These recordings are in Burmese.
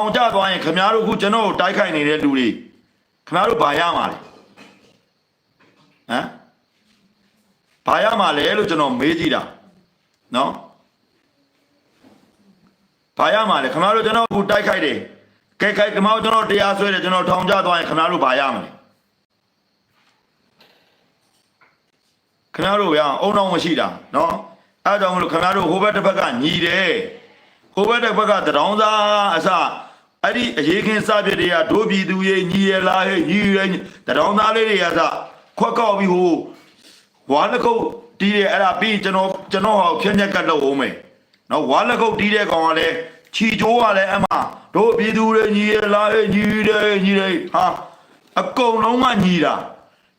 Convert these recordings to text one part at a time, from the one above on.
အောင်ကြသွားရင်ခင်ဗျားတို့ခုကျွန်တော်ကိုတိုက်ခိုက်နေတဲ့လူတွေခင်ဗျားတို့ဘာရမှာလဲဟမ်ဘာရမှာလဲလို့ကျွန်တော်မေးကြည့်တာနော်ဘာရမှာလဲခင်ဗျားတို့ကျွန်တော်အခုတိုက်ခိုက်တယ်ကဲကဲခင်ဗျားတို့ကျွန်တော်တရားဆွဲတယ်ကျွန်တော်ထောင်ကြသွားရင်ခင်ဗျားတို့ဘာရမှာလဲခင်ဗျားတို့ရအောင်အုံအောင်မရှိတာနော်အဲဒါကြောင့်မလို့ခင်ဗျားတို့ဟိုဘက်တစ်ဘက်ကညီတယ်ဟိုဘက်တစ်ဘက်ကတရောင်းသားအစ အဲ့ဒီအရေးခင်းစပြစ်တွေကဒိုးပြည်သူရဲ့ညီရလားဟဲ့ညီရတရောင်းသားလေးတွေကစခွက်ကောက်ပြီးဟိုဝါလက်ကုတ်တီးတယ်အဲ့ဒါပြီးကျွန်တော်ကျွန်တော်ဟောဖြည့်ညက်ကတ်လို့အောင်မယ်နော်ဝါလက်ကုတ်တီးတဲ့ကောင်ကလည်းခြီချိုးကလည်းအမတို့ပြည်သူတွေညီရလားအေးညီတယ်ညီတယ်ဟာအကုန်လုံးကညီတာ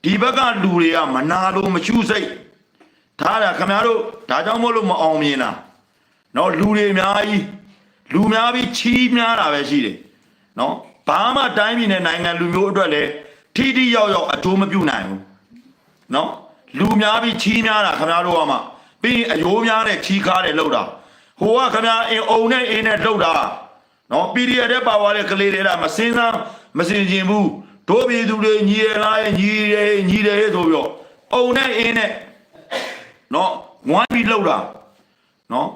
ဒီဘက်ကလူတွေကမနာလို့မချူစိတ်ဒါတာခင်ဗျားတို့ဒါကြောင့်မို့လို့မအောင်မြင်တာနော်လူတွေအများကြီး လူများပြီးချီးများတာပဲရှိတယ်နော်ဘာမှတိုင်းပြည်နဲ့နိုင်ငံလူမျိုးအတွက်လည်းထိထိရောက်ရောက်အကျိုးမပြုနိုင်ဘူးနော်လူများပြီးချီးများတာခင်ဗျားတို့ကမှပြီးရင်အယိုးများနဲ့ချီးကားတယ်လောက်တာဟိုကခင်ဗျားအင်အုံနဲ့အင်းနဲ့လောက်တာနော် PDF တဲ့ပါသွားတဲ့ကလေးတွေကမစင်းစားမစင်ကျင်ဘူးတို့ပြည်သူတွေညီရလားညီတယ်ညီတယ်ဆိုပြီးတော့အုံနဲ့အင်းနဲ့နော်ဝိုင်းပြီးလောက်တာနော်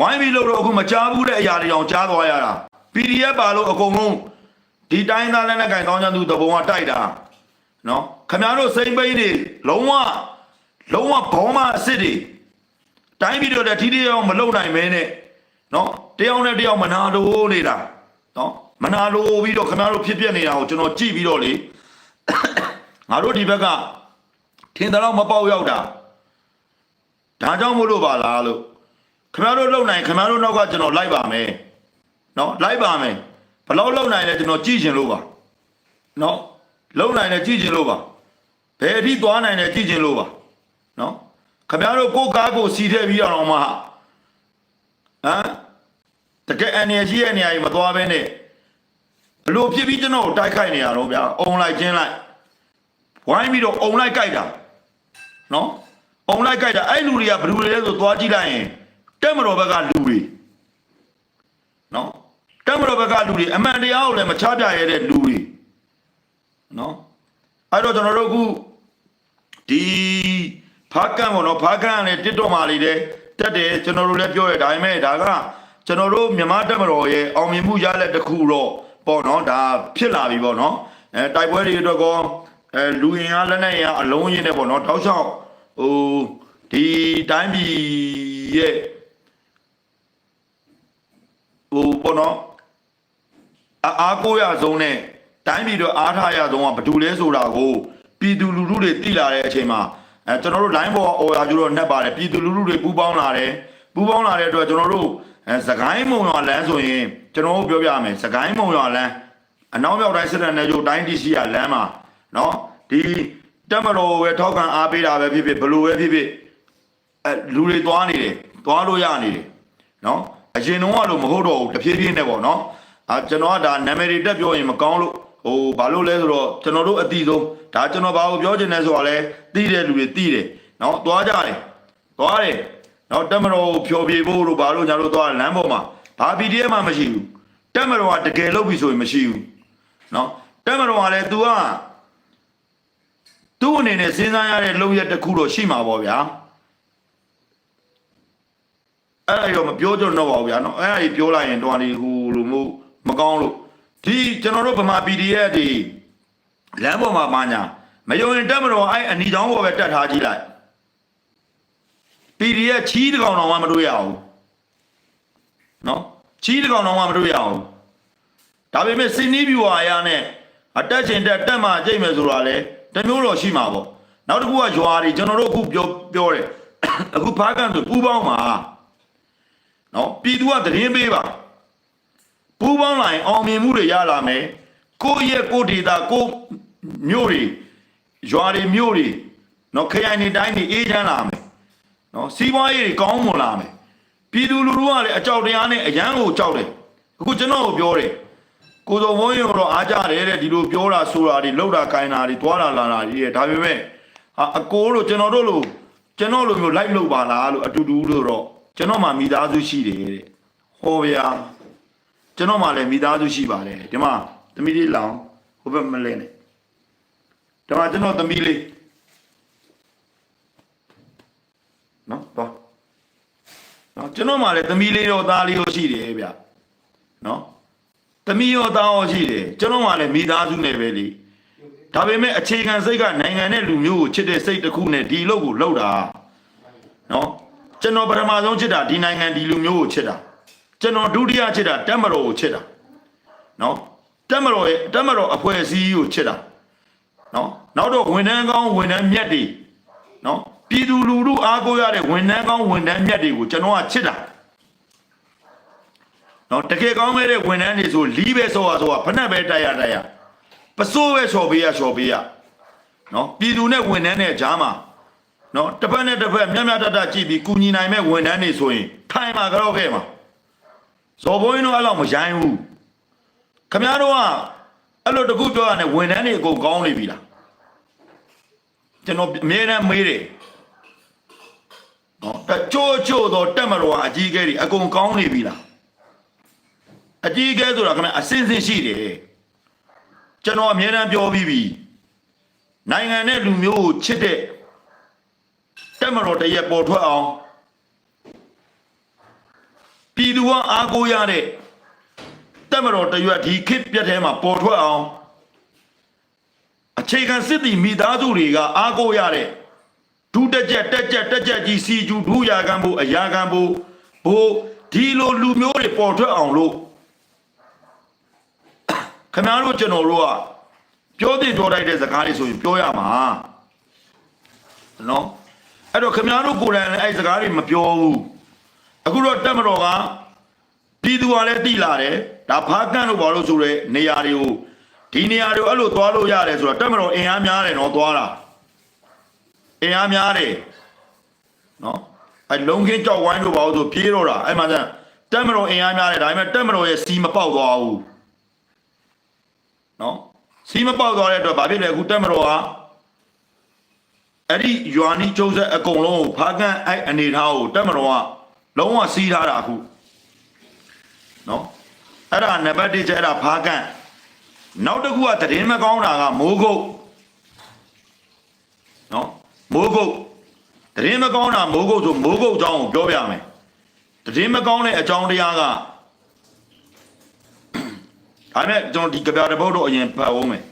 ဝိုင်းပြီးလောက်တော့အခုမကြားဘူးတဲ့အရာတွေတောင်ကြားသွားရတာ PDF ပါလို့အကုန်လုံးဒီတိုင်းသားလက်နဲ့ကင်တောင်းချမ်းသူတဘုံကတိုက်တာနော်ခမရတို့စိမ့်ပိန်းတွေလုံးဝလုံးဝဘောမအစ်စ်တွေတိုင်းပြည်တော့ထီးထီးအောင်မလုံနိုင်မဲနဲ့နော်တယောက်နဲ့တယောက်မနာလို့နေတာနော်မနာလို့ပြီးတော့ခမရတို့ဖြစ်ပြနေတာကိုကျွန်တော်ကြည့်ပြီးတော့လေငါတို့ဒီဘက်ကထင်တယ်တော့မပေါက်ရောက်တာဒါကြောင့်မို့လို့ပါလားလို့ ခမရတို့လုံနိုင်ခမရတို့နောက်ကကျွန်တော်လိုက်ပါမယ်နော်လိုက်ပါမယ်ဘယ်လောက်လုံနိုင်လဲကျွန်တော်ကြည့်ချင်လို့ပါနော်လုံနိုင်တယ်ကြည့်ချင်လို့ပါဘယ်အထိသွားနိုင်တယ်ကြည့်ချင်လို့ပါနော်ခင်ဗျားတို့ကိုယ့်ကားကိုစီထည့်ပြီးတော့မှဟမ်တကယ်အနေကြီးရဲ့နေရာကြီးမသွားဘဲနဲ့ဘလို့ဖြစ်ပြီးကျွန်တော်ကိုတိုက်ခိုက်နေရတော့ဗျာအုံလိုက်ချင်းလိုက်ဝိုင်းပြီးတော့အုံလိုက်ကြိုက်တာနော်အုံလိုက်ကြိုက်တာအဲ့လူတွေကဘယ်လူတွေလဲဆိုသွားကြည့်လိုက်ရင် တက်မတော်ဘက်ကလူတွေနော်တက်မတော်ဘက်ကလူတွေအမှန်တရားကိုလည်းမချပြရတဲ့လူတွေနော်အဲ့တော့ကျွန်တော်တို့အခုဒီဖားကန်ပေါ့နော်ဖားကန်ကလည်းတစ်တော့မာလေးတဲ့တက်တယ်ကျွန်တော်တို့လည်းပြောရဒါပေမဲ့ဒါကကျွန်တော်တို့မြန်မာတက်မတော်ရဲ့အောင်မြင်မှုရလက်တစ်ခုတော့ပေါ့နော်ဒါဖြစ်လာပြီပေါ့နော်အဲတိုက်ပွဲတွေအတွက်ကောအဲလူရင်အားလက်နဲ့ရအလုံးရင်းနဲ့ပေါ့နော်တောက်လျှောက်ဟိုဒီတိုင်းပြည်ရဲ့ ဟိုပေါ့နော်အာအားကိုရဆုံးနဲ့တိုင်းပြည်တော့အားထားရဆုံးကဘာတူလဲဆိုတာကိုပြည်သူလူထုတွေသိလာတဲ့အချိန်မှာအဲကျွန်တော်တို့ line ပေါ်အော်ရာကျတော့နှက်ပါတယ်ပြည်သူလူထုတွေပူးပေါင်းလာတယ်ပူးပေါင်းလာတဲ့အတွက်ကျွန်တော်တို့အဲစကိုင်းမုံရွာလမ်းဆိုရင်ကျွန်တော်တို့ပြောပြမယ်စကိုင်းမုံရွာလမ်းအနောက်မြောက်တိုင်းစစ်တပ်နယ်ချုပ်တိုင်းတီစီရလမ်းမှာနော်ဒီတက်မတော်ပဲထောက်ခံအားပေးတာပဲဖြစ်ဖြစ်ဘလို့ပဲဖြစ်ဖြစ်အဲလူတွေသွားနေတယ်သွားလို့ရနေတယ်နော် အရင်တော့ကတော့မဟုတ်တော့ဘူးတဖြည်းဖြည်းနဲ့ပေါ့နော်အာကျွန်တော်ကဒါနာမည်တွေတက်ပြောရင်မကောင်းလို့ဟိုဘာလို့လဲဆိုတော့ကျွန်တော်တို့အတိဆုံးဒါကျွန်တော်ဘာကိုပြောချင်လဲဆိုတာလဲသိတဲ့လူတွေသိတယ်နော်သွားကြတယ်သွားတယ်နော်တက်မတော်ကိုဖြောပြဖို့လို့ဘာလို့ညာလို့သွားလမ်းပေါ်မှာဘာ PDF မှမရှိဘူးတက်မတော်ကတကယ်လုပ်ပြီဆိုရင်မရှိဘူးနော်တက်မတော်ကလည်း तू ကသူ့အနေနဲ့စဉ်းစားရတဲ့လုပ်ရက်တစ်ခုတော့ရှိမှာပေါ့ဗျာ အဲ့ဒါရောမပြောကြတော့ပါဘူးဗျာနော်အဲ့ဒါကြီးပြောလိုက်ရင်တော့ဒီဟိုလိုမျိုးမကောင်းလို့ဒီကျွန်တော်တို့ဗမာ PDF တွေလမ်းပေါ်မှာမာညာမယုံရင်တက်မတော်အဲ့အနီချောင်းပေါ်ပဲတက်ထားကြည့်လိုက် PDF ချီးတကောင်တော်မှမတွေ့ရအောင်နော်ချီးတကောင်တော်မှမတွေ့ရအောင်ဒါပေမဲ့စင်နီးဗျူဟာရနဲ့အတက်ချင်တက်တက်မှကြိတ်မယ်ဆိုတာလေတမျိုးတော့ရှိမှာပေါ့နောက်တစ်ခုကရွာတွေကျွန်တော်တို့အခုပြောပြောတယ်အခုဖားကန်ဆိုပူပေါင်းမှာ နော်ပြည်သူကသတင်းပေးပါပူးပေါင်းလာရင်အောင်မြင်မှုတွေရလာမယ်ကိုယ့်ရဲ့ကိုယ့်ဒေတာကိုယ့်မြို့တွေရွာတွေမြို့တွေနော်ခရိုင်တွေတိုင်းတွေအေးချမ်းလာမယ်နော်စီးပွားရေးတွေကောင်းမွန်လာမယ်ပြည်သူလူထုကလည်းအကြောက်တရားနဲ့အရန်ကိုကြောက်တယ်အခုကျွန်တော်ကိုပြောတယ်ကိုစုံဝန်းရုံတော့အားကြတယ်တဲ့ဒီလိုပြောတာဆိုတာတွေလောက်တာကိုင်းတာတွေတွားတာလာတာတွေတဲ့ဒါပေမဲ့ဟာအကိုတို့ကျွန်တော်တို့လိုကျွန်တော်လိုမျိုးလိုက်လို့ပါလားလို့အတူတူလို့တော့ ကျွန်တော်မှမိသားစုရှိတယ်တဲ့ဟောဗျာကျွန်တော်မှလည်းမိသားစုရှိပါတယ်ဒီမှာသမီးလေးလောင်ဟိုဘက်မလဲနဲ့ဒီမှာကျွန်တော်သမီးလေးနော်တော့နော်ကျွန်တော်မှလည်းသမီးလေးရောသားလေးရောရှိတယ်ဗျနော်သမီးရောသားရောရှိတယ်ကျွန်တော်မှလည်းမိသားစုနဲ့ပဲလေဒါပေမဲ့အခြေခံစိတ်ကနိုင်ငံနဲ့လူမျိုးကိုချစ်တဲ့စိတ်တစ်ခုနဲ့ဒီလုပ်ကိုလုပ်တာနော် ကျွန်တော်ပထမဆုံးချစ်တာဒီနိုင်ငံဒီလူမျိုးကိုချစ်တာကျွန်တော်ဒုတိယချစ်တာတက်မတော်ကိုချစ်တာနော်တက်မတော်ရဲ့တက်မတော်အဖွဲ့အစည်းကိုချစ်တာနော်နောက်တော့ဝန်ထမ်းကောင်းဝန်ထမ်းမြတ်တွေနော်ပြည်သူလူထုအားကိုးရတဲ့ဝန်ထမ်းကောင်းဝန်ထမ်းမြတ်တွေကိုကျွန်တော်ကချစ်တာနော်တကယ်ကောင်းမဲ့တဲ့ဝန်ထမ်းတွေဆိုလီးပဲဆိုရဆိုရဖက်နှက်ပဲတိုက်ရတိုက်ရပစိုးပဲလျှော်ပေးရလျှော်ပေးရနော်ပြည်သူနဲ့ဝန်ထမ်းနဲ့ကြားမှာ နော်တစ်ဖက်နဲ့တစ်ဖက်မြတ်မြတ်တတ်တတ်ကြည့်ပြီးကူညီနိုင်မဲ့ဝန်ထမ်းတွေဆိုရင်ထိုင်မှာကြောက်ခဲ့မှာဇော်ဘိုးရင်တို့အဲ့လောက်မရိုင်းဘူးခမရတို့ကအဲ့လိုတခုပြောရတယ်ဝန်ထမ်းတွေအကုန်ကောင်းနေပြီလားကျွန်တော်အမြဲတမ်းမေးတယ်နော်တချို့ချို့တော့တက်မတော်ကအကြီးအကဲတွေအကုန်ကောင်းနေပြီလားအကြီးအကဲဆိုတာခင်ဗျအစင်းစင်းရှိတယ်ကျွန်တော်အမြဲတမ်းပြောပြီးပြီနိုင်ငံနဲ့လူမျိုးကိုချစ်တဲ့ တက်မတော်တရက်ပေါ်ထွက်အောင်ပြည်သူကအားကိုးရတဲ့တက်မတော်တရွက်ဒီခေတ်ပြတ်ထဲမှာပေါ်ထွက်အောင်အခြေခံစစ်တီမိသားစုတွေကအားကိုးရတဲ့ဒုတက်ကြက်တက်ကြက်တက်ကြက်ကြီးစီကျူဒုရာခံဖို့အရာခံဖို့ဘို့ဒီလိုလူမျိုးတွေပေါ်ထွက်အောင်လို့ခင်ဗျားတို့ကျွန်တော်တို့ကပြောတင်ပြောလိုက်တဲ့စကားတွေဆိုရင်ပြောရမှာနော် အဲ့တော့ခင်ဗျားတို့ကိုယ်တိုင်လည်းအဲ့စကားတွေမပြောဘူးအခုတော့တက်မတော်ကပြည်သူကလည်းတိလာတယ်ဒါဖားကန့်လို့ဘာလို့ဆိုရဲနေရာတွေကိုဒီနေရာတွေအဲ့လိုသွားလို့ရတယ်ဆိုတော့တက်မတော်အင်အားများတယ်နော်သွားတာအင်အားများတယ်နော်အဲ့လုံခင်းကြောက်ဝိုင်းလို့ဘာလို့ဆိုပြေးတော့တာအဲ့မှာကျတက်မတော်အင်အားများတယ်ဒါပေမဲ့တက်မတော်ရဲ့စီမပေါက်သွားဘူးနော်စီမပေါက်သွားတဲ့အတွက်ဘာဖြစ်လဲအခုတက်မတော်က အဲ့ဒီယွာနီကျုံးဆက်အကုန်လုံးကိုဖားကန့်အဲ့အနေထားကိုတက်မတော်ကလုံးဝစီးထားတာအခုနော်အဲ့ဒါနံပါတ်1ကျအဲ့ဒါဖားကန့်နောက်တစ်ခုကတည်င်းမကောင်းတာကမိုးကုတ်နော်မိုးကုတ်တည်င်းမကောင်းတာမိုးကုတ်ဆိုမိုးကုတ်အကြောင်းကိုပြောပြမယ်တည်င်းမကောင်းတဲ့အကြောင်းတရားကဒါနဲ့ကျွန်တော်ဒီကြပြတဲ့ဘုတ်တော့အရင်ပတ်အောင်မယ်